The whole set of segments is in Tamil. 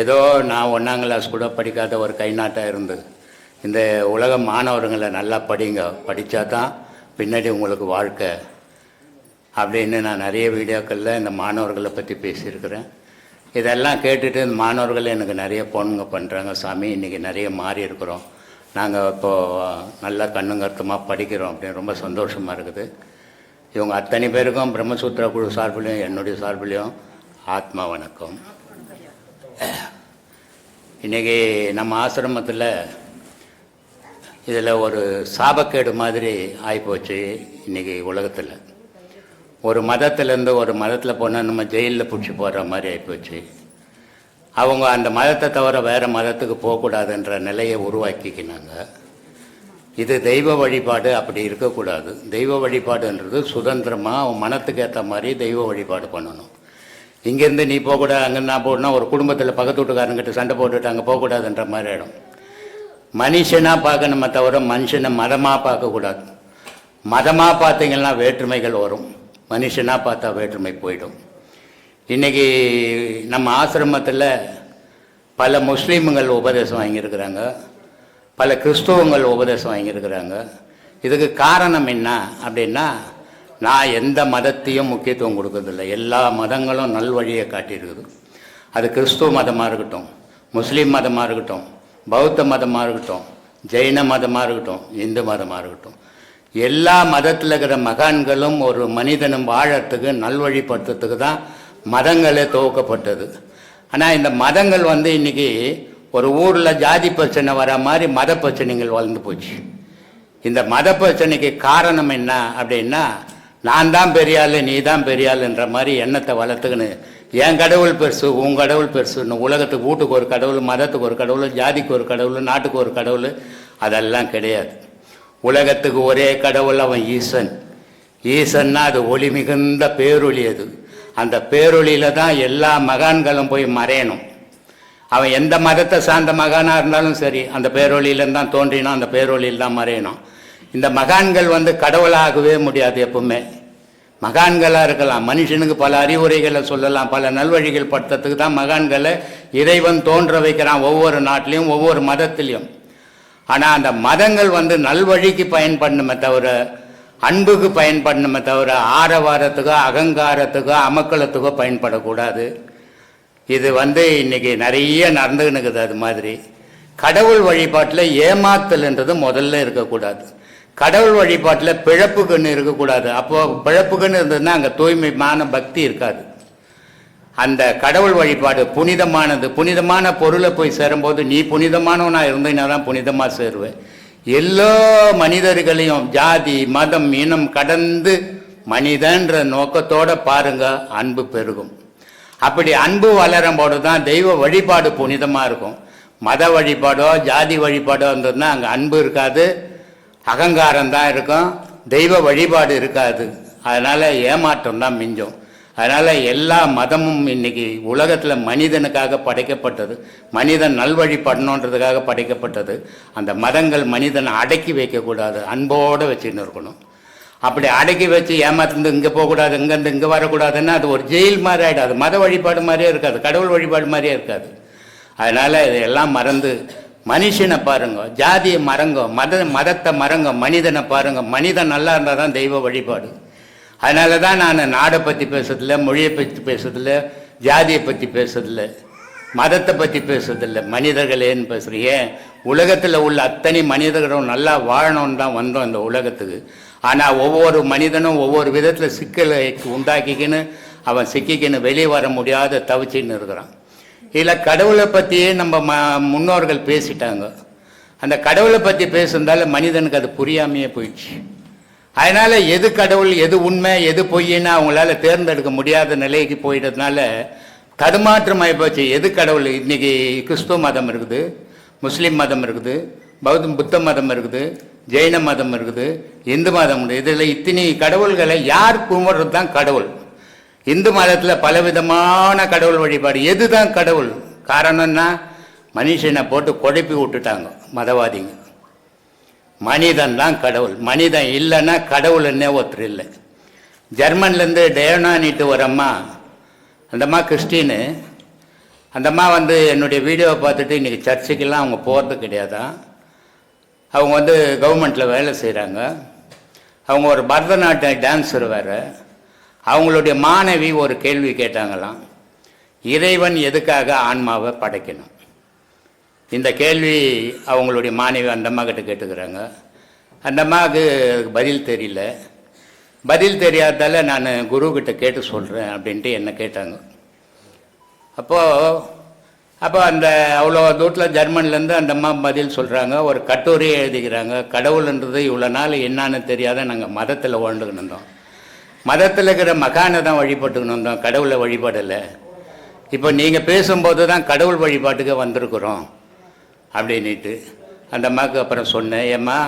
ஏதோ நான் ஒன்றாம் கிளாஸ் கூட படிக்காத ஒரு கைநாட்டாக இருந்து இந்த உலக மாணவர்களை நல்லா படிங்க. படித்தா தான் பின்னாடி உங்களுக்கு வாழ்க்கை. அப்படின்னு நான் நிறைய வீடியோக்களில் இந்த மாணவர்களை பற்றி பேசியிருக்கிறேன். இதெல்லாம் கேட்டுட்டு இந்த மாணவர்கள் எனக்கு நிறைய பொண்ணுங்க பண்ணுறாங்க சாமி இன்றைக்கி நிறைய மாறி இருக்கிறோம். நாங்கள் இப்போது நல்லா கண்ணுங்கருத்தமாக படிக்கிறோம் அப்படின்னு ரொம்ப சந்தோஷமாக இருக்குது. இவங்க அத்தனை பேருக்கும் பிரம்மசூத்திர குழு சார்பிலையும் என்னுடைய சார்பிலையும் ஆத்மா வணக்கம். இன்றைக்கி நம்ம ஆசிரமத்தில் இதில் ஒரு சாபக்கேடு மாதிரி ஆகிப்போச்சு இன்றைக்கி உலகத்தில். ஒரு மதத்திலேருந்து ஒரு மதத்தில் போனால் நம்ம ஜெயிலில் பிடிச்சி போடுற மாதிரி ஆகிப்போச்சு அவங்க அந்த மதத்தை தவிர வேறு மதத்துக்கு போகக்கூடாதுன்ற நிலையை உருவாக்கிக்கினாங்க. இது தெய்வ வழிபாடு அப்படி இருக்கக்கூடாது. தெய்வ வழிபாடுன்றது சுதந்திரமாக அவன் மனத்துக்கு ஏற்ற மாதிரி தெய்வ வழிபாடு பண்ணணும். இங்கேருந்து நீ போகக்கூடாது அங்கே நான் போகணும்னா ஒரு குடும்பத்தில் பக்கத்து வீட்டுக்காரங்கிட்ட சண்டை போட்டுட்டு அங்கே போகக்கூடாதுன்ற மாதிரி ஆகிடும் மனுஷனாக பார்க்கணுமே தவிர மனுஷனை மதமாக பார்க்கக்கூடாது. மதமாக பார்த்தீங்கன்னா வேற்றுமைகள் வரும். மனுஷனாக பார்த்தா வேற்றுமை போயிடும். இன்றைக்கி நம்ம ஆசிரமத்தில் பல முஸ்லீம்கள் உபதேசம் வாங்கியிருக்கிறாங்க. பல கிறிஸ்துவங்கள் உபதேசம் வாங்கியிருக்கிறாங்க. இதுக்கு காரணம் என்ன அப்படின்னா நான் எந்த மதத்தையும் முக்கியத்துவம் கொடுக்கறதில்ல. எல்லா மதங்களும் நல்வழியை காட்டியிருக்குது. அது கிறிஸ்துவ மதமாக இருக்கட்டும் முஸ்லீம் மதமாக இருக்கட்டும் பௌத்த மதமாக இருக்கட்டும் ஜெயின மதமாக இருக்கட்டும் இந்து மதமாக இருக்கட்டும். எல்லா மதத்தில் இருக்கிற மகான்களும் ஒரு மனிதனும் வாழறதுக்கு நல்வழிப்படுத்துறதுக்கு தான் மதங்களே துவக்கப்பட்டது. ஆனால் இந்த மதங்கள் வந்து இன்னைக்கு ஒரு ஊரில் ஜாதி பிரச்சனை வர மாதிரி மத பிரச்சனைகள் வளர்ந்து போச்சு. இந்த மத பிரச்சனைக்கு காரணம் என்ன அப்படின்னா நான் தான் பெரியாள் நீ தான் பெரியாளுன்ற மாதிரி எண்ணத்தை வளர்த்துக்கின்னு என் கடவுள் பெருசு உன் கடவுள் பெருசுன்னு உலகத்துக்கு வீட்டுக்கு ஒரு கடவுள் மதத்துக்கு ஒரு கடவுள் ஜாதிக்கு ஒரு கடவுள் நாட்டுக்கு ஒரு கடவுள் அதெல்லாம் கிடையாது. உலகத்துக்கு ஒரே கடவுள் அவன் ஈசன். ஈசன்னா அது ஒளி மிகுந்த பேரொளி அது. அந்த பேரொழியில் தான் எல்லா மகான்களும் போய் மறையணும். அவன் எந்த மதத்தை சார்ந்த மகானாக இருந்தாலும் சரி அந்த பேரொழியில தான் தோன்றினான் அந்த பேரொழியில் தான் மறையணும். இந்த மகான்கள் வந்து கடவுளாகவே முடியாது எப்பவுமே. மகான்களாக இருக்கலாம் மனுஷனுக்கு பல அறிவுரைகளை சொல்லலாம் பல நல்வழிகள் படுத்துறதுக்கு தான் மகான்களை இறைவன் தோன்ற வைக்கிறான் ஒவ்வொரு நாட்டிலையும் ஒவ்வொரு மதத்திலையும். ஆனால் அந்த மதங்கள் வந்து நல்வழிக்கு பயன்படணுமே தவிர அன்புக்கு பயன்படணுமே தவிர ஆரவாரத்துக்கோ அகங்காரத்துக்கோ அமக்களத்துக்கோ பயன்படக்கூடாது. இது வந்து இன்னைக்கு நிறைய நடந்துக்கின்னு இருக்குது அது மாதிரி. கடவுள் வழிபாட்டில் ஏமாத்தல்ன்றது முதல்ல இருக்கக்கூடாது. கடவுள் வழிபாட்டில் பிழப்புக்குன்னு இருக்கக்கூடாது. அப்போ பிழப்புக்குன்னு இருந்ததுன்னா அங்கே தூய்மையான பக்தி இருக்காது. அந்த கடவுள் வழிபாடு புனிதமானது. புனிதமான பொருளை போய் சேரும்போது நீ புனிதமானவனாக இருந்தீங்கன்னா தான் புனிதமாக சேருவேன். எல்லா மனிதர்களையும் ஜாதி மதம் இனம் கடந்து மனிதன்ற நோக்கத்தோடு பாருங்க அன்பு பெருகும். அப்படி அன்பு வளரும்போது தான் தெய்வ வழிபாடு புனிதமாக இருக்கும். மத வழிபாடோ ஜாதி வழிபாடோ இருந்ததுன்னா அங்கே அன்பு இருக்காது. அகங்காரம் தான் இருக்கும். தெய்வ வழிபாடு இருக்காது. அதனால் ஏமாற்றம் தான் மிஞ்சும். அதனால் எல்லா மதமும் இன்றைக்கி உலகத்தில் மனிதனுக்காக படைக்கப்பட்டது. மனிதன் நல்வழிப்படணுன்றதுக்காக படைக்கப்பட்டது. அந்த மதங்கள் மனிதனை அடக்கி வைக்கக்கூடாது. அன்போடு வச்சுன்னு இருக்கணும். அப்படி அடக்கி வச்சு ஏமாத்திருந்து இங்கே போகக்கூடாது இங்கேருந்து இங்கே வரக்கூடாதுன்னா அது ஒரு ஜெயில் மாதிரி ஆகிடும் அது மத வழிபாடு மாதிரியே இருக்காது. கடவுள் வழிபாடு மாதிரியே இருக்காது. அதனால் இதெல்லாம் மறந்து மனுஷனை பாருங்க ஜாதியை மறங்க மத மதத்தை மறங்க மனிதனை பாருங்க மனிதன் நல்லா இருந்தால் தான் தெய்வ வழிபாடு. அதனால தான் நான் நாடை பற்றி பேசுறதில்ல மொழியை பற்றி பேசுறதில்ல ஜாதியை பற்றி பேசுறதில்ல மதத்தை பற்றி பேசுறதில்ல மனிதர்களேன்னு பேசுகிறேன் ஏன்? உலகத்தில் உள்ள அத்தனை மனிதர்களும் நல்லா வாழணும்னு தான் வந்தோம் இந்த உலகத்துக்கு. ஆனால் ஒவ்வொரு மனிதனும் ஒவ்வொரு விதத்தில் சிக்கலை உண்டாக்கிக்கின்னு அவன் சிக்கிக்கின்னு வெளியே வர முடியாத தவிச்சின்னு இருக்கிறான். இதில் கடவுளை பற்றியே நம்ம ம முன்னோர்கள் பேசிட்டாங்க. அந்த கடவுளை பற்றி பேசுறதால மனிதனுக்கு அது புரியாமையே போயிடுச்சு. அதனால் எது கடவுள் எது உண்மை எது பொய்ன்னு அவங்களால தேர்ந்தெடுக்க முடியாத நிலைக்கு போயிட்டதுனால தடுமாற்றம் ஆகிப்போச்சு எது கடவுள்? இன்றைக்கி கிறிஸ்துவ மதம் இருக்குது முஸ்லீம் மதம் இருக்குது பௌத்த புத்த மதம் இருக்குது ஜெயின மதம் இருக்குது இந்து மதம் இருக்குது. இதில் இத்தனை கடவுள்களை யார் கும்பிட்றது தான் கடவுள். இந்து மதத்தில் பலவிதமான கடவுள் வழிபாடு. எதுதான் கடவுள்? காரணம்னா மனுஷனை போட்டு குழப்பி விட்டுட்டாங்க மதவாதிங்க. மனிதன் தான் கடவுள். மனிதன் இல்லைன்னா கடவுள் என்ன ஒருத்தர் இல்லை. ஜெர்மன்லேருந்து டேனானிட்டு ஒரு அம்மா அந்தம்மா கிறிஸ்டின்னு வந்து என்னுடைய வீடியோவை பார்த்துட்டு இன்றைக்கி சர்ச்சுக்கெல்லாம் அவங்க போகிறது கிடையாதான் அவங்க வந்து கவர்மெண்ட்டில் வேலை செய்கிறாங்க அவங்க ஒரு பரதநாட்டிய டான்ஸர் வேறு அவங்களுடைய மாணவி ஒரு கேள்வி கேட்டாங்களாம் இறைவன் எதுக்காக ஆன்மாவை படைக்கணும்? இந்த கேள்வி அவங்களுடைய மாணவி அந்த அம்மா கிட்ட கேட்டுக்கிறாங்க. அந்த அம்மாவுக்கு பதில் தெரியல. பதில் தெரியாதால நான் குரு கேட்டு சொல்கிறேன் அப்படின்ட்டு என்ன கேட்டாங்க. அப்போது அப்போ அந்த அவ்வளோ தூரத்தில் ஜெர்மன்லேருந்து அந்த அம்மா பதில் சொல்கிறாங்க ஒரு கட்டுரையை எழுதிக்கிறாங்க. கடவுள்ன்றது இவ்வளோ நாள் என்னான்னு தெரியாத நாங்கள் மதத்தில் வாழ்ந்துக்கிட்டு இருந்தோம். மதத்தில் இருக்கிற மகானை தான் வழிபட்டுக்கணும் தான் கடவுளை வழிபடலை. இப்போ நீங்கள் பேசும்போது தான் கடவுள் வழிபாட்டுக்கு வந்திருக்கிறோம் அப்படின்ட்டு அந்த அம்மாவுக்கு அப்புறம் சொன்னேன் ஏம்மா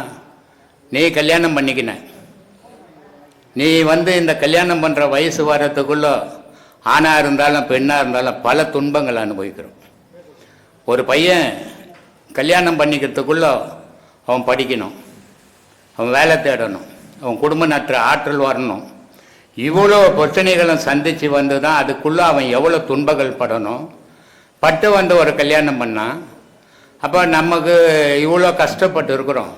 நீ கல்யாணம் பண்ணிக்கின. நீ வந்து இந்த கல்யாணம் பண்ணுற வயசு வரத்துக்குள்ளே ஆணாக இருந்தாலும் பெண்ணாக இருந்தாலும் பல துன்பங்களை அனுபவிக்கிறோம். ஒரு பையன் கல்யாணம் பண்ணிக்கிறதுக்குள்ளே அவன் படிக்கணும் அவன் வேலை தேடணும் அவன் குடும்ப நற்ற ஆற்றல் வரணும். இவ்வளோ பிரச்சனைகளும் சந்தித்து வந்து தான் அதுக்குள்ளே அவன் எவ்வளோ துன்பங்கள் படணும்? பட்டு வந்து ஒரு கல்யாணம் பண்ணான் அப்போ நமக்கு இவ்வளோ கஷ்டப்பட்டு இருக்கிறோம்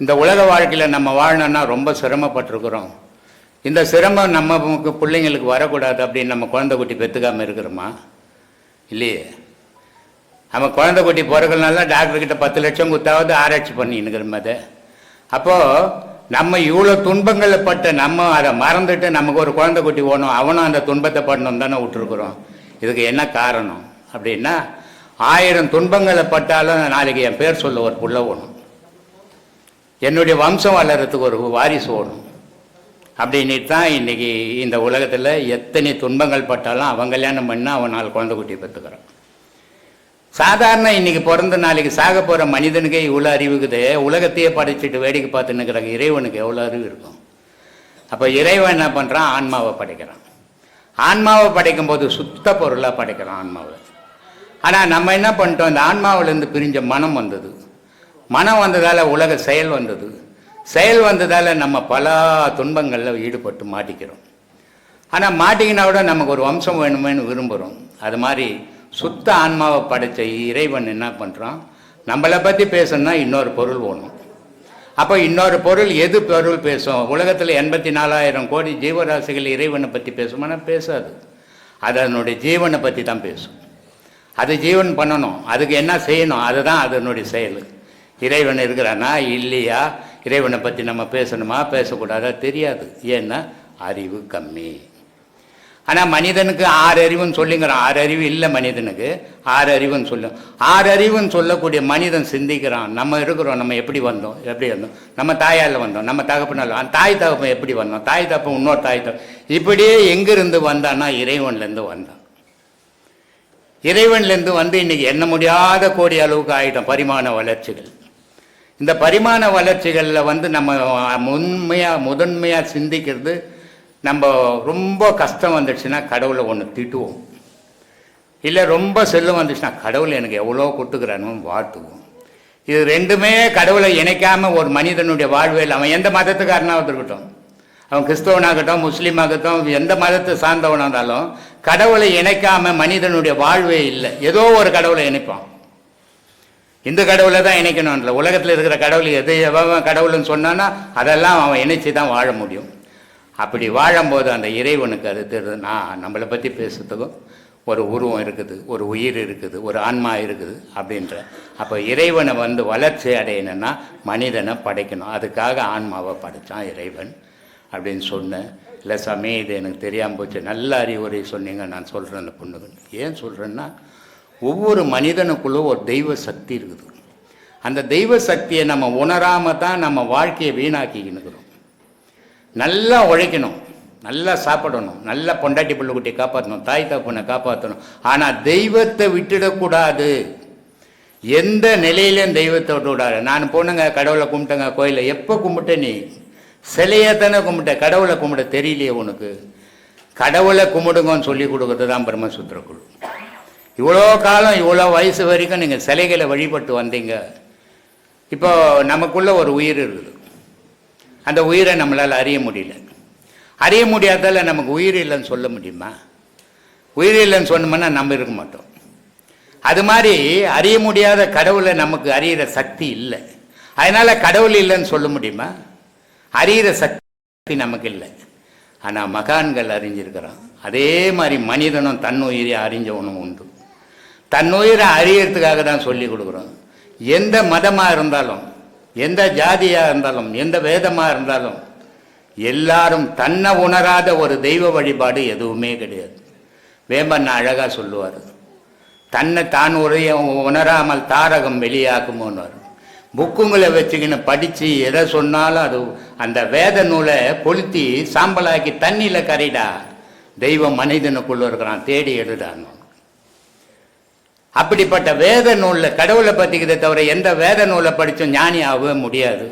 இந்த உலக வாழ்க்கையில் நம்ம வாழணும்னா ரொம்ப சிரமப்பட்டிருக்கிறோம். இந்த சிரமம் நம்ம பிள்ளைங்களுக்கு வரக்கூடாது அப்படின்னு நம்ம குழந்தை குட்டி பெற்றுக்காமல் இருக்கிறோமா? இல்லையே. நம்ம குழந்தை குட்டி பிறகுனால டாக்டர்கிட்ட பத்து லட்சம் குத்தாவது ஆராய்ச்சி பண்ணின்னுக்கிறோம் அதை. அப்போது நம்ம இவ்வளோ துன்பங்களை பட்டு நம்ம அதை மறந்துட்டு நமக்கு ஒரு குழந்தை குட்டி ஓணும் அவனும் அந்த துன்பத்தை படணும் தானே விட்டுருக்குறோம். இதுக்கு என்ன காரணம்? அப்படின்னா ஆயிரம் துன்பங்களை பட்டாலும் நாளைக்கு என் பேர் சொல்ல ஒரு புள்ள ஓணும் என்னுடைய வம்சம் வளர்கிறதுக்கு ஒரு வாரிசு ஓணும் அப்படின்ட்டு தான் இன்றைக்கி இந்த உலகத்தில் எத்தனை துன்பங்கள் பட்டாலும் அவன் கல்யாணம் பண்ணால் அவன் நாலு குழந்தை குட்டி பெற்றுக்கிறான் சாதாரண இன்னைக்கு பிறந்த நாளைக்கு சாக போகிற மனிதனுக்கே இவ்வளோ அறிவுக்குது. உலகத்தையே படைச்சிட்டு வேடிக்கை பார்த்துன்னு இருக்கிறாங்க இறைவனுக்கு எவ்வளோ அறிவு இருக்கும்? அப்போ இறைவன் என்ன பண்ணுறான் ஆன்மாவை படைக்கிறான். ஆன்மாவை படைக்கும் போது சுத்த பொருளாக படைக்கிறான் ஆன்மாவை. ஆனால் நம்ம என்ன பண்ணிட்டோம்? இந்த ஆன்மாவிலேருந்து பிரிஞ்ச மனம் வந்தது. மனம் வந்ததால் உலக செயல் வந்தது. செயல் வந்ததால் நம்ம பல துன்பங்களில் ஈடுபட்டு மாட்டிக்கிறோம். ஆனால் மாட்டிக்கினா கூட நமக்கு ஒரு வம்சம் வேணுமேனு விரும்புகிறோம் அது மாதிரி சுத்த ஆன்மாவை படைத்த இறைவன் என்ன பண்ணுறான் நம்மளை பற்றி பேசணும்னா இன்னொரு பொருள் வேணும். அப்போ இன்னொரு பொருள் எது பொருள் பேசும்? உலகத்தில் எண்பத்தி நாலாயிரம் கோடி ஜீவராசிகள் இறைவனை பற்றி பேசுமானா பேசாது. அது அதனுடைய ஜீவனை பற்றி தான் பேசும். அது ஜீவன் பண்ணணும். அதுக்கு என்ன செய்யணும்? அதுதான் அதனுடைய செயல். இறைவன் இருக்கிறானா? இல்லையா? இறைவனை பற்றி நம்ம பேசணுமா? பேசக்கூடாதா? தெரியாது. ஏன்னா அறிவு கம்மி. ஆனால் மனிதனுக்கு ஆறு அறிவுன்னு சொல்லிங்கிறான் ஆறு அறிவு இல்லை மனிதனுக்கு. ஆறு அறிவுன்னு சொல்லும் ஆறு அறிவுன்னு சொல்லக்கூடிய மனிதன் சிந்திக்கிறான். நம்ம இருக்கிறோம் நம்ம எப்படி வந்தோம்? எப்படி வந்தோம்? நம்ம தாயால் வந்தோம் நம்ம தகப்பனால. அந்த தாய் தகப்பன் எப்படி வந்தோம் தாய் தகப்பன் இன்னொரு தாய் தகப்பன். இப்படியே எங்கிருந்து வந்தான்னா இறைவன்லேருந்து வந்தான். இறைவன்லேருந்து வந்து இன்றைக்கி எண்ண முடியாத கோடி அளவுக்கு ஆகிட்டோம் பரிமாண வளர்ச்சிகள். இந்த பரிமாண வளர்ச்சிகளில் வந்து நம்ம உண்மையாக முதன்மையாக சிந்திக்கிறது நம்ம ரொம்ப கஷ்டம் வந்துடுச்சுன்னா கடவுளை ஒன்று திட்டுவோம். இல்லை ரொம்ப செல்லம் வந்துச்சுன்னா கடவுள் எனக்கு எவ்வளோ கொடுத்துக்கிறானு வாழ்த்துவோம். இது ரெண்டுமே கடவுளை இணைக்காமல் ஒரு மனிதனுடைய வாழ்வில் அவன் எந்த மதத்துக்காரனாக இருக்கட்டும் அவன் கிறிஸ்தவனாகட்டும் முஸ்லீமாகட்டும் எந்த மதத்தை சார்ந்தவனாக இருந்தாலும் கடவுளை இணைக்காம மனிதனுடைய வாழ்வே இல்லை. ஏதோ ஒரு கடவுளை இணைப்பான். இந்த கடவுளை தான் இணைக்கணும்ல. உலகத்தில் இருக்கிற கடவுள் எது எவன் கடவுள்னு சொன்னான்னா அதெல்லாம் அவன் இணைச்சி தான் வாழ முடியும். அப்படி வாழும்போது அந்த இறைவனுக்கு அது தெரியுது. நான் நம்மளை பற்றி பேசுறதுக்கும் ஒரு உருவம் இருக்குது ஒரு உயிர் இருக்குது ஒரு ஆன்மா இருக்குது அப்படின்ற. அப்போ இறைவனை வந்து வளர்ச்சி அடையணும்னா மனிதனை படைக்கணும். அதுக்காக ஆன்மாவை படைத்தான் இறைவன் அப்படின்னு சொன்னேன். இல்லை சாமி இது எனக்கு தெரியாமல் போச்சு. நல்ல அறிவுரை சொன்னீங்க நான் சொல்கிறேன் அந்த பொண்ணுக்கு. ஏன் சொல்கிறேன்னா ஒவ்வொரு மனிதனுக்குள்ளே ஒரு தெய்வ சக்தி இருக்குது. அந்த தெய்வ சக்தியை நம்ம உணராமல் தான் நம்ம வாழ்க்கையை வீணாக்கிக்கினுக்கிறோம் நல்லா உழைக்கணும். நல்லா சாப்பிடணும். நல்லா பொண்டாட்டி பிள்ளைக்குட்டி காப்பாற்றணும் தாய் தகப்பனை காப்பாற்றணும் ஆனால் தெய்வத்தை விட்டுடக்கூடாது. எந்த நிலையிலையும் தெய்வத்தை விட்டுவிடாது நான் போனேங்க கடவுளை கும்பிட்டேங்க கோயிலில். எப்போ கும்பிட்ட நீ? சிலையை தானே கும்பிட்ட. கடவுளை கும்பிட தெரியலையே உனக்கு. கடவுளை கும்பிடுங்கன்னு சொல்லி கொடுக்கறது தான் பிரம்மசூத்திர குழு. இவ்வளோ காலம் இவ்வளோ வயசு வரைக்கும் நீங்கள் சிலைகளை வழிபட்டு வந்தீங்க. இப்போ நமக்குள்ள ஒரு உயிர் இருக்குது. அந்த உயிரை நம்மளால் அறிய முடியல. அறிய முடியாதால நமக்கு உயிர் இல்லைன்னு சொல்ல முடியுமா? உயிர் இல்லைன்னு சொன்னோம்னா நம்ம இருக்க மாட்டோம். அது மாதிரி அறிய முடியாத கடவுளை நமக்கு அறியிற சக்தி இல்லை. அதனால் கடவுள் இல்லைன்னு சொல்ல முடியுமா? அறியிற சக்தி நமக்கு இல்லை. ஆனால் மகான்கள் அறிஞ்சிருக்கிறான் அதே மாதிரி மனிதனும் தன்னுயிரை அறிஞ்சவனும் உண்டு. தன்னுயிரை அறியறதுக்காக தான் சொல்லி கொடுக்குறோம். எந்த மதமாக இருந்தாலும் எந்த ஜாதியாக இருந்தாலும் எந்த வேதமாக இருந்தாலும் எல்லாரும் தன்னை உணராத ஒரு தெய்வ வழிபாடு எதுவுமே கிடையாது. வேம்பண்ண அழகாக சொல்லுவார். தன்னை தான் உரைய உணராமல் தாரகம் வெளியாக்குமோன்னு புக்குங்களை வச்சுக்கின்னு படித்து எதை சொன்னாலும் அது அந்த வேத நூலை கொளுத்தி சாம்பலாக்கி தண்ணியில் கரைடா. தெய்வம் மனிதனுக்குள்ள இருக்கிறான் தேடி எழுதான்னு அப்படிப்பட்ட வேத நூலில் கடவுளை பற்றிக்கிறத தவிர எந்த வேத நூலை படித்தும் ஞானி ஆகவே முடியாது.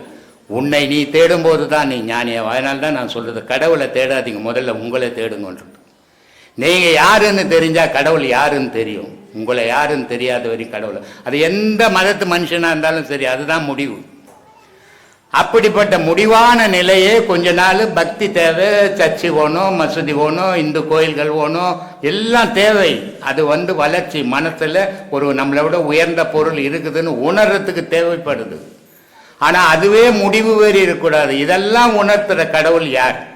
உன்னை நீ தேடும்போது தான் நீ ஞானியாகும் அதனால தான் நான் சொல்கிறது கடவுளை தேடாதீங்க முதல்ல உங்களை தேடுங்கன்றது. நீங்கள் யாருன்னு தெரிஞ்சால் கடவுள் யாருன்னு தெரியும். உங்களை யாருன்னு தெரியாத வரைக்கும் கடவுள். அது எந்த மதத்து மனுஷனாக இருந்தாலும் சரி அதுதான் முடிவு. அப்படிப்பட்ட முடிவான நிலையே கொஞ்ச நாள் பக்தி தேவை சர்ச்சு போகணும் மசூதி போகணும் இந்து கோயில்கள் போகணும் எல்லாம் தேவை. அது வந்து வளர்ச்சி மனசில் ஒரு நம்மளை விட உயர்ந்த பொருள் இருக்குதுன்னு உணர்றதுக்கு தேவைப்படுது. ஆனால் அதுவே முடிவு வேறு இருக்கக்கூடாது. இதெல்லாம் உணர்த்துற கடவுள் யார்?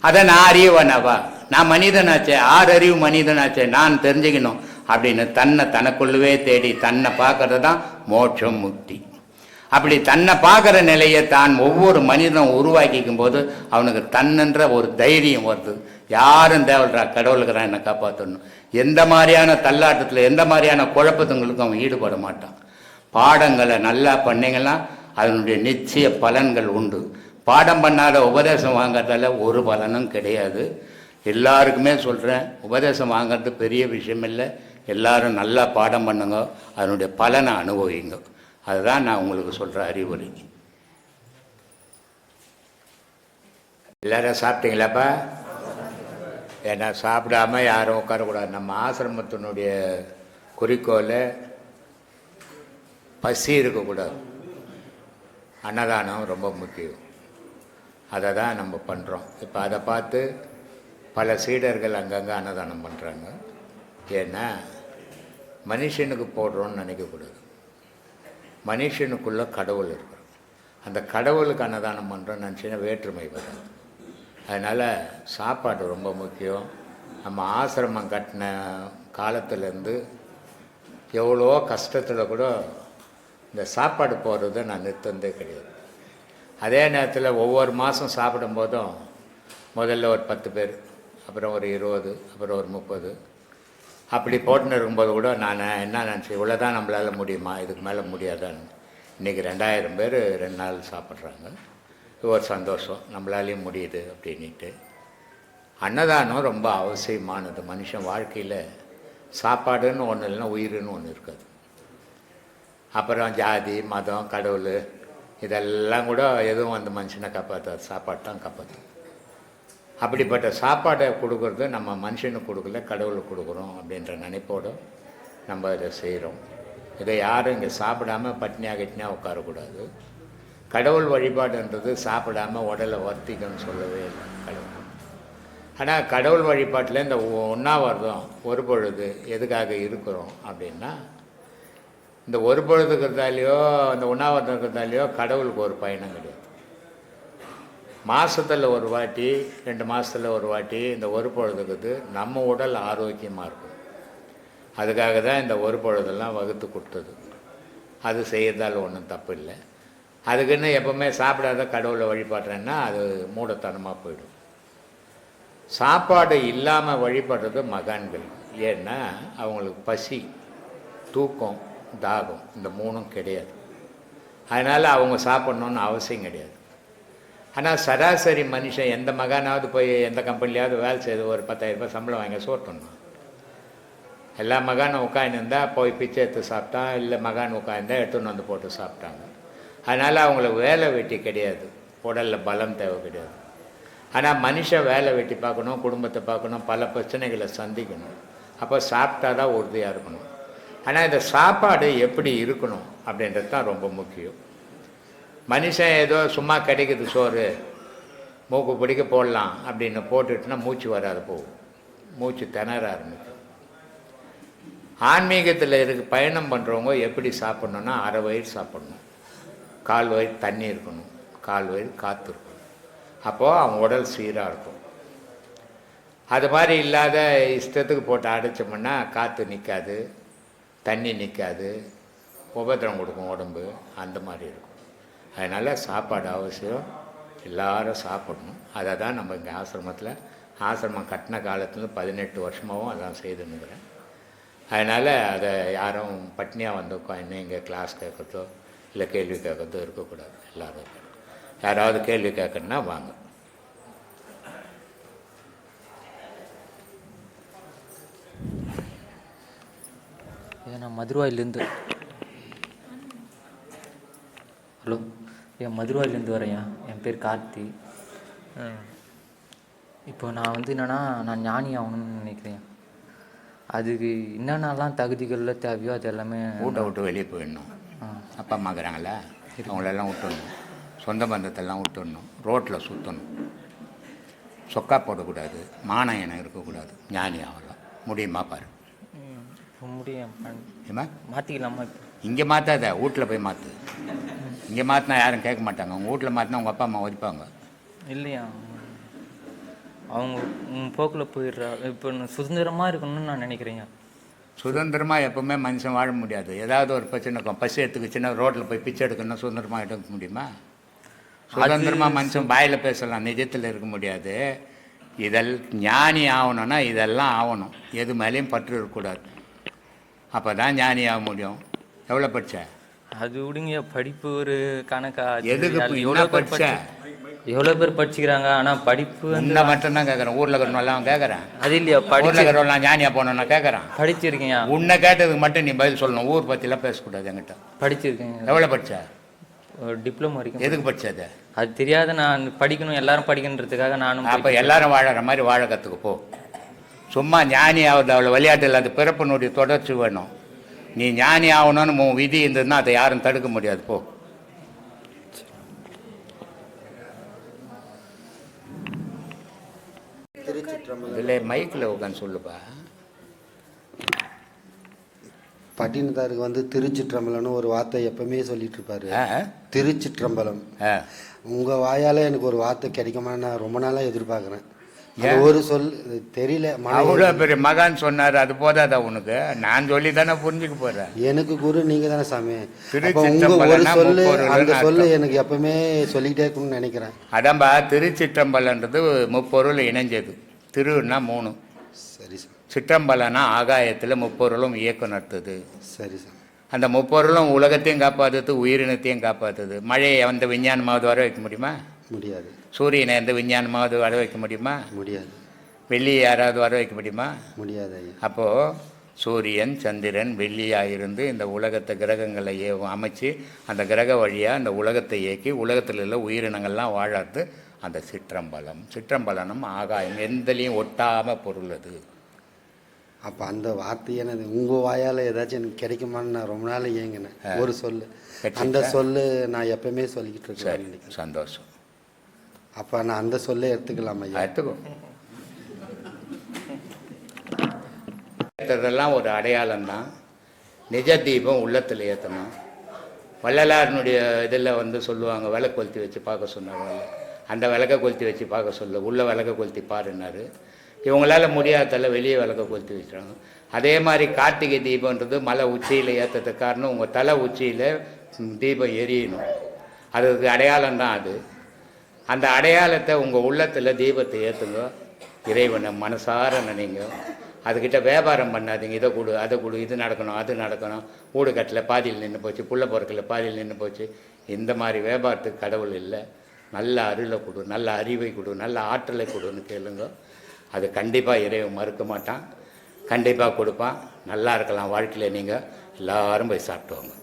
அதை நான் அறியவனவா? நான் மனிதனாச்சே. ஆறு அறிவு மனிதனாச்சே. நான் தெரிஞ்சுக்கணும். அப்படின்னு தன்னை தனக்குள்ளவே தேடி தன்னை பார்க்கறது தான் மோட்சம் முக்தி. அப்படி தன்னை பார்க்குற நிலையை தான் ஒவ்வொரு மனிதனும் உருவாக்கிக்கும் போது அவனுக்கு தன்னென்ற ஒரு தைரியம் வருது. யாரும் தேவைடா கடவுளுக்கு என்னை காப்பாற்றணும் எந்த மாதிரியான தள்ளாட்டத்தில் எந்த மாதிரியான குழப்பத்துங்களுக்கும் அவன் ஈடுபட மாட்டான். பாடங்களை நல்லா பண்ணிங்கன்னா அதனுடைய நிச்சய பலன்கள் உண்டு. பாடம் பண்ணாத உபதேசம் வாங்குறதால ஒரு பலனும் கிடையாது. எல்லாருக்குமே சொல்கிறேன் உபதேசம் வாங்குறது பெரிய விஷயம் இல்லை. எல்லாரும் நல்லா பாடம் பண்ணுங்க அதனுடைய பலனை அனுபவிங்க. அதுதான் நான் உங்களுக்கு சொல்கிற அறிவுரை. எல்லாரும் சாப்பிட்டீங்களாப்பா? ஏன்னா சாப்பிடாம யாரும் உட்காரக்கூடாது. நம்ம ஆசிரமத்தினுடைய குறிக்கோளை பசி இருக்கக்கூடாது. அன்னதானம் ரொம்ப முக்கியம். அதை தான் நம்ம பண்ணுறோம் இப்போ அதை பார்த்து பல சீடர்கள் அங்கங்கே அன்னதானம் பண்ணுறாங்க ஏன்னா மனுஷனுக்கு போடுறோன்னு நினைக்கக்கூடாது. மனுஷனுக்குள்ளே கடவுள் இருக்கிறோம் அந்த கடவுளுக்கு அன்னதானம் பண்ணுறோன்னு நினச்சின்னா வேற்றுமை வராது. அதனால் சாப்பாடு ரொம்ப முக்கியம். நம்ம ஆசிரமம் கட்டின காலத்துலேருந்து எவ்வளோ கஷ்டத்தில் கூட இந்த சாப்பாடு போடுறத நான் நிறுத்தந்தே கிடையாது. அதே நேரத்தில் ஒவ்வொரு மாதம் சாப்பிடும் போதும் முதல்ல ஒரு பத்து பேர் அப்புறம் ஒரு இருபது அப்புறம் ஒரு முப்பது அப்படி போட்டுன்னு இருக்கும்போது கூட நான் என்ன நினச்சி இவ்வளோ தான் நம்மளால் முடியுமா? இதுக்கு மேலே முடியாதான்னு. இன்றைக்கி ரெண்டாயிரம் பேர் ரெண்டு நாள் சாப்பிட்றாங்க. ஒரு சந்தோஷம். நம்மளாலேயும் முடியுது அப்படின்ட்டு அன்னதானம் ரொம்ப அவசியமானது. மனுஷன் வாழ்க்கையில் சாப்பாடுன்னு ஒன்று இல்லைன்னா உயிருன்னு ஒன்று இருக்காது. அப்புறம் ஜாதி மதம் கடவுள் இதெல்லாம் கூட எதுவும் அந்த மனுஷனை காப்பாற்றாது சாப்பாடு தான் காப்பாற்றும் அப்படிப்பட்ட சாப்பாடை கொடுக்கறது நம்ம மனுஷனுக்கு கொடுக்கல கடவுளுக்கு கொடுக்குறோம் அப்படின்ற நினைப்போடு நம்ம இதை செய்கிறோம். இதை யாரும் இங்கே சாப்பிடாம பட்னியா கட்டினா உட்காரக்கூடாது. கடவுள் வழிபாடுன்றது சாப்பிடாம உடலை வர்த்திக்கணும்னு சொல்லவே இல்லை கடவுள். ஆனால் கடவுள் வழிபாட்டில் இந்த உண்ணாவிரதம் ஒரு பொழுது எதுக்காக இருக்கிறோம் அப்படின்னா இந்த ஒரு பொழுது இருக்கிறதாலையோ அந்த உண்ணாவிரதம் இருக்கிறதாலையோ கடவுளுக்கு ஒரு பயணம் கிடையாது மாதத்தில் ஒரு வாட்டி ரெண்டு மாதத்தில் ஒரு வாட்டி இந்த ஒரு பொழுதுக்குது நம்ம உடல் ஆரோக்கியமாக இருக்கும். அதுக்காக தான் இந்த ஒரு பொழுதெல்லாம் வகுத்து கொடுத்தது. அது செய்கிறதால ஒன்றும் தப்பு இல்லை. அதுக்குன்னு எப்போவுமே சாப்பிடாத கடவுளை வழிபாடுறேன்னா அது மூடத்தனமாக போயிடும். சாப்பாடு இல்லாமல் வழிபடுறது மகான்கள். ஏன்னா அவங்களுக்கு பசி தூக்கம் தாகம் இந்த மூணும் கிடையாது. அதனால் அவங்க சாப்பிட்ணுன்னு அவசியம் கிடையாது. ஆனால் சராசரி மனுஷன் எந்த மகானாவது போய் எந்த கம்பெனிலையாவது வேலை செய்து ஒரு பத்தாயிரம் ரூபாய் சம்பளம் வாங்க சோட்டணும் எல்லா மகானும் உட்காந்துருந்தா போய் பிச்சை எடுத்து சாப்பிட்டான் இல்லை மகான் உட்காந்தா எடுத்துன்னு வந்து போட்டு சாப்பிட்டாங்க. அதனால் அவங்களுக்கு வேலை வெட்டி கிடையாது. உடலில் பலம் தேவை கிடையாது. ஆனால் மனுஷன் வேலை வெட்டி பார்க்கணும் குடும்பத்தை பார்க்கணும் பல பிரச்சனைகளை சந்திக்கணும். அப்போ சாப்பிட்டா தான் உறுதியாக இருக்கணும். ஆனால் இந்த சாப்பாடு எப்படி இருக்கணும் அப்படின்றது தான் ரொம்ப முக்கியம். மனுஷன் ஏதோ சும்மா கிடைக்குது சோறு மூக்கு பிடிக்க போடலாம் அப்படின்னு போட்டுட்டுனா மூச்சு வராது போகும் மூச்சு திணற ஆரம்பிக்கும். ஆன்மீகத்தில் இருக்க பயணம் பண்ணுறவங்க எப்படி சாப்பிட்ணுன்னா அரை வயிறு சாப்பிட்ணும். கால் வயிறு தண்ணி இருக்கணும். கால் வயிறு காற்று இருக்கணும். அப்போது அவன் உடல் சீராக இருக்கும். அது மாதிரி இல்லாத இஷ்டத்துக்கு போட்டு அடைச்சோம்னா காற்று நிற்காது தண்ணி நிற்காது உபத்திரம் கொடுக்கும் உடம்பு அந்த மாதிரி இருக்கும். அதனால் சாப்பாடு அவசியம். எல்லாரும் சாப்பிடணும். அதை தான் நம்ம இங்கே ஆசிரமத்தில் ஆசிரமம் கட்டின காலத்துல பதினெட்டு வருஷமாகவும் அதான் செய்துன்னுக்கிறேன். அதனால் அதை யாரும் பட்னியாக வந்து உட்காந்து இங்கே கிளாஸ் கேட்கறதோ இல்லை கேள்வி கேட்கறதோ இருக்கக்கூடாது. எல்லாரும் யாராவது கேள்வி கேட்கணுன்னா வாங்க. நான் மதுரவாயிலேருந்து ஹலோ ஏன் மதுரவாயிலேருந்து வரேன் என் பேர் கார்த்தி. இப்போ நான் வந்து என்னென்னா நான் ஞானி ஆகணும்னு நினைக்கிறேன். அதுக்கு என்னென்னலாம் தகுதிகளில் தேவையோ அது எல்லாமே வீட்டை விட்டு வெளியே போயிடணும். அப்பா அம்மா இருக்கிறாங்களா அவங்களெல்லாம் விட்டுடணும். சொந்த பந்தத்தெல்லாம் விட்டுடணும். ரோட்டில் சுற்றணும். சொக்கா போடக்கூடாது. மானயனம் இருக்கக்கூடாது. ஞானி ஆகலாம். முடியுமா பாரு? முடியும். மாற்றிக்கலாமா இப்போ? இங்கே மாற்றாத வீட்டில் போய் மாற்று இங்கே மாற்றினா யாரும் கேட்க மாட்டாங்க. உங்கள் வீட்டில் மாற்றினா உங்கள் அப்பா அம்மா ஒதிப்பாங்க இல்லையா? அவங்க போக்கில் போயிடுறா. இப்போ சுதந்திரமாக இருக்கணும்னு நான் நினைக்கிறேங்க. சுதந்திரமாக எப்பவுமே மனுஷன் வாழ முடியாது. ஏதாவது ஒரு பிரச்சனை இருக்கும். பசி எடுத்துக்கிச்சுன்னா ரோட்டில் போய் பிச்சை எடுக்கணும்னா சுதந்திரமாக எடுக்க முடியுமா? சுதந்திரமாக மனுஷன் வாயில் பேசலாம். நிஜத்தில் இருக்க முடியாது. இதெல் ஞானி ஆகணும்னா இதெல்லாம் ஆகணும். எது மேலேயும் பற்று இருக்கக்கூடாது. அப்போ தான் ஞானி ஆக முடியும். எவ்வளோ படிச்ச? அது விடுங்க படிப்பு ஒரு கணக்கா? எதுக்கு எவ்வளோ படிச்ச? எவ்வளோ பேர் படிச்சுக்கிறாங்க? ஆனால் படிப்பு வந்து உன்னை மட்டும்தான் கேட்குறேன் ஊரில் இருக்கிறவெல்லாம் கேட்குறேன் அது இல்லையா ஊரில் இருக்கிறவெல்லாம் ஞானியாக போகணுன்னா கேட்குறான் படிச்சிருக்கேன் உன்னை கேட்டதுக்கு மட்டும் நீ பதில் சொல்லணும். ஊர் பற்றிலாம் பேசக்கூடாது என்கிட்ட. படிச்சிருக்கேன் எவ்வளோ படிச்ச? டிப்ளமோ வரைக்கும் எதுக்கு படிச்சது அது? தெரியாத நான் படிக்கணும் எல்லாரும் படிக்கணுன்றதுக்காக நானும் அப்போ எல்லாரும் வாழற மாதிரி வாழ கற்றுக்க போ. சும்மா ஞானி ஆகுது அவ்வளோ விளையாட்டில் அது பிறப்பினுடைய தொடர்ச்சி வேணும். நீ ஞானி ஆகணும்னு உன் விதி இருந்ததுன்னா அதை யாரும் தடுக்க முடியாது போ. இதில் மைக்கில் உட்காந்து சொல்லுப்பா. பட்டினத்தாருக்கு வந்து திருச்சிற்றம்பலம்னு ஒரு வார்த்தை எப்பவுமே சொல்லிட்டு இருப்பாரு திருச்சிற்றம்பலம். ஆ. உங்க வாயால எனக்கு ஒரு வார்த்தை கிடைக்குமான்னு நான் ரொம்ப நாளா எதிர்பார்க்கறேன். ஒரு சொல் தெரியல அவ்வளோ பெரிய மகான் சொன்னார் அது போதாதா உனக்கு? நான் சொல்லி தானே புரிஞ்சுக்க போகிறேன் எனக்கு குரு நீங்க தானே சாமி ஒரு சொல்லு அந்த சொல்லு. எனக்கு எப்பவுமே சொல்லிக்கிட்டே இருக்கணும்னு நினைக்கிறேன். அதான்பா திருச்சிற்றம்பலன்றது முப்பொருள் இணைஞ்சது. திருன்னா மூணு. சரி சார் சிற்றம்பலனா ஆகாயத்தில் முப்பொருளும் இயக்கம் நடத்துது. சரி சார் அந்த முப்பொருளும் உலகத்தையும் காப்பாற்றுது உயிரினத்தையும் காப்பாற்றுது மழையை வந்து விஞ்ஞானமாவது வர வைக்க முடியுமா? முடியாது. சூரியனை எந்த விஞ்ஞானமாவது வர வைக்க முடியுமா? முடியாது. வெள்ளியை யாராவது வர வைக்க முடியுமா? முடியாது அப்போது சூரியன் சந்திரன் வெள்ளியாக இருந்து இந்த உலகத்தை கிரகங்களை அமைச்சு அந்த கிரக வழியாக அந்த உலகத்தை இயக்கி உலகத்தில் உள்ள உயிரினங்கள்லாம் வாழறது அந்த சிற்றம்பலம். சிற்றம்பலனும் ஆகாயம் எந்தலையும் ஒட்டாம பொருள் அது அப்ப அந்த வார்த்தையை எனக்கு உங்க வாயால ஏதாச்சும் எனக்கு கிடைக்குமான்னு நான் ரொம்ப நாள் ஏங்கினேன். ஒரு சொல்லு? அந்த சொல்லு நான் எப்பவுமே சொல்லிக்கிட்டு சரி இருக்கேன் சந்தோஷம். அப்ப நான் அந்த சொல்ல எடுத்துக்கலாம் ஐயா. எடுத்துக்கோ. ஏற்றுறதெல்லாம் ஒரு அடையாளம் தான் நிஜ தீபம் உள்ளத்தில் ஏற்றணும் வள்ளலாரினுடைய இதில் வந்து சொல்லுவாங்க விளக்கு கொளுத்தி வச்சு பார்க்க சொன்னாங்க. அந்த விளக்க கொளுத்தி வச்சு பார்க்க சொல்ல உள்ள விளக்க கொளுத்தி பாருன்னாரு இவங்களால முடியாததால வெளியே விளக்க கொளுத்தி வச்சுறாங்க அதே மாதிரி கார்த்திகை தீபம்ன்றது மலை உச்சியில் ஏற்றதுக்கு காரணம் உங்கள் தலை உச்சியில் தீபம் எரியணும். அதுக்கு அடையாளம் தான் அது. அந்த அடையாளத்தை உங்கள் உள்ளத்தில் தீபத்தை ஏற்றுங்க இறைவனை மனசார நினைங்க. அதுக்கிட்ட வியாபாரம் பண்ணாதீங்க. இதை கொடு அதை கொடு இது நடக்கணும் அது நடக்கணும். வீடு கட்டில் பாதியில் நின்று போச்சு புள்ள பிறக்கல பாதியில் நின்று போச்சு. இந்த மாதிரி வியாபாரத்துக்கு கடவுள் இல்லை. நல்ல அருளை கொடு நல்ல அறிவை கொடு நல்ல ஆற்றலை கொடுன்னு கேளுங்க. அது கண்டிப்பாக இறைவன் மறுக்க மாட்டான். கண்டிப்பாக கொடுப்பான். நல்லா இருக்கலாம் வாழ்க்கையில் நீங்கள் எல்லாரும் போய் சாப்பிட்டுவாங்க